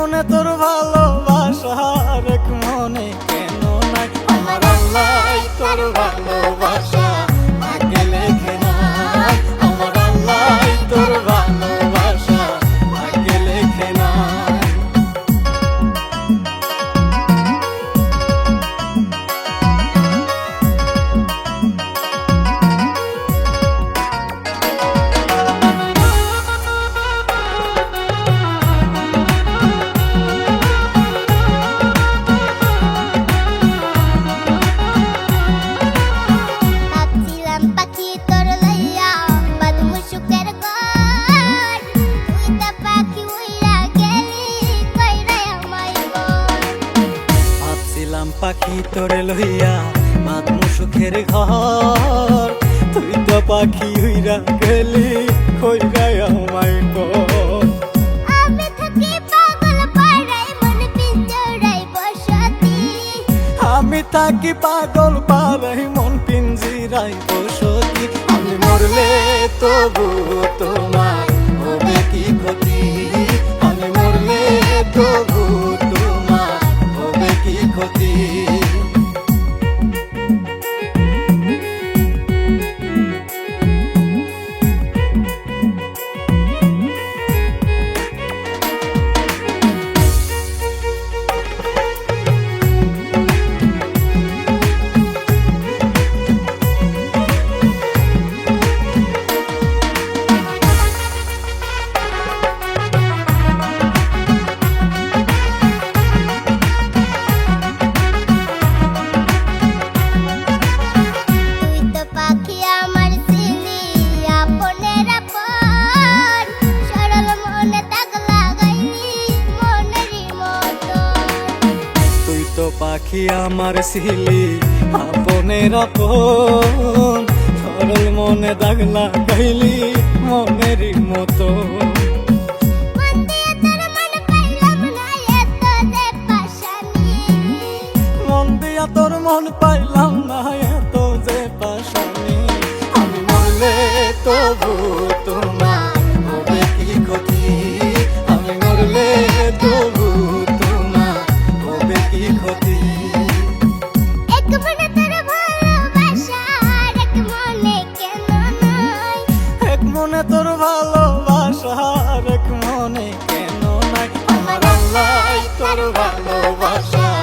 মনে তোর ভালোবাসা রেখ মনে কেন না আমার আল্লাহ তোর ভালোবাসা। পাখি তোরে লইয়া মাতমু সুখের ঘর। তুই তো পাখি হইরা গেলি কইরাই আমায় কর। মন আমি থাকি পাগল পারাই মন পিঞ্জিরাই বসতি। আমি মরলে তবু তোমার পাখি আমার ছিলি আপনের আপন। সরল মনে দাগ লাগাইলি মনেরই মতো। মন তোর মন পাইলাম না, এত যে পাশানি। আমি মরলে তবু তোমার আল্লাহ তোর ভালোবাসা।